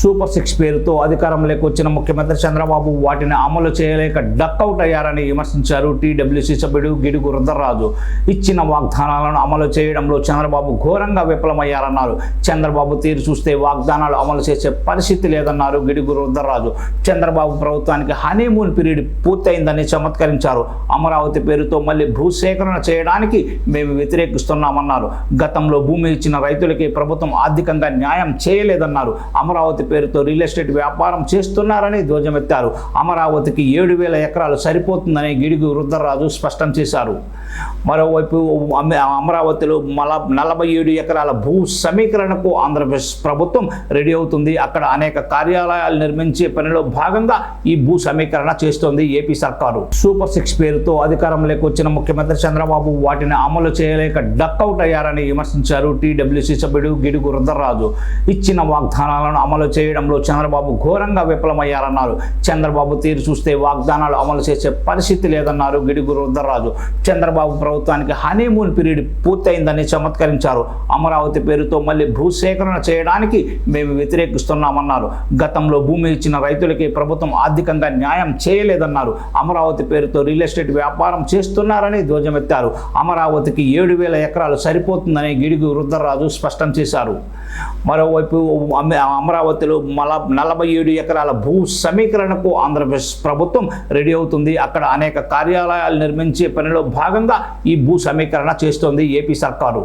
Super six పేరుతో అధికారంలోకి వచ్చిన ముఖ్యమంత్రి చంద్రబాబు వాటిని అమలు చేయలేక డక్అవుట్ అయ్యారని విమర్శించారు టీడబ్ల్యూసీ సభ్యుడు గిడుగు రుద్రరాజు. ఇచ్చిన వాగ్దానాలను అమలు చేయడంలో చంద్రబాబు ఘోరంగా విఫలమయ్యారన్నారు. చంద్రబాబు తీరు చూస్తే వాగ్దానాలు అమలు చేసే పరిస్థితి లేదన్నారు గిడుగు రుద్రరాజు. చంద్రబాబు ప్రభుత్వానికి హనీమూన్ పీరియడ్ పూర్తయిందని చమత్కరించారు. అమరావతి పేరుతో మళ్ళీ భూసేకరణ చేయడానికి మేము వ్యతిరేకిస్తున్నామన్నారు. గతంలో భూమి ఇచ్చిన రైతులకి ప్రభుత్వం ఆర్థికంగా న్యాయం చేయలేదన్నారు. అమరావతి పేరుతో రియల్ ఎస్టేట్ వ్యాపారం చేస్తున్నారని ధ్వజమెత్తారు. అమరావతికి ఏడు వేల ఎకరాలు సరిపోతుందని గిడుగు రుద్రరాజు స్పష్టం చేశారు. మరోవైపు అమరావతిలో మల నలభై ఏడు ఎకరాల భూ సమీకరణకు ఆంధ్రప్రదేశ్ ప్రభుత్వం రెడీ అవుతుంది. అక్కడ అనేక కార్యాలయాలు నిర్మించే పనిలో భాగంగా ఈ భూ సమీకరణ చేస్తోంది ఏపీ సర్కారు. సూపర్ సిక్స్ పేరుతో అధికారంలోకి వచ్చిన ముఖ్యమంత్రి చంద్రబాబు వాటిని అమలు చేయలేక డక్అవుట్ అయ్యారని విమర్శించారు టీడబ్ల్యూసీ సభ్యుడు గిడుగు రుద్రరాజు. ఇచ్చిన వాగ్దానాలను అమలు చేయడంలో చంద్రబాబు ఘోరంగా విఫలమయ్యారన్నారు. చంద్రబాబు తీరు చూస్తే వాగ్దానాలు అమలు చేసే పరిస్థితి లేదన్నారు గిడుగు రుద్రరాజు చంద్రబాబు ప్రభుత్వానికి హనీమూన్ పీరియడ్ పూర్తయిందని చమత్కరించారు. అమరావతి పేరుతో మళ్ళీ భూసేకరణ చేయడానికి మేము వ్యతిరేకిస్తున్నామన్నారు. గతంలో భూమి ఇచ్చిన రైతులకి ప్రభుత్వం ఆర్థికంగా న్యాయం చేయలేదన్నారు. అమరావతి పేరుతో రియల్ ఎస్టేట్ వ్యాపారం చేస్తున్నారని ధ్వజమెత్తారు. అమరావతికి ఏడు వేల ఎకరాలు సరిపోతుందని గిడుగు రుద్రరాజు స్పష్టం చేశారు. మరోవైపు అమ- అమరావతిలో మల నలభై ఏడు ఎకరాల భూ సమీకరణకు ఆంధ్రప్రదేశ్ ప్రభుత్వం రెడీ అవుతుంది. అక్కడ అనేక కార్యాలయాలు నిర్మించే పనిలో భాగంగా ఈ భూ సమీకరణ చేస్తోంది ఏపీ సర్కారు.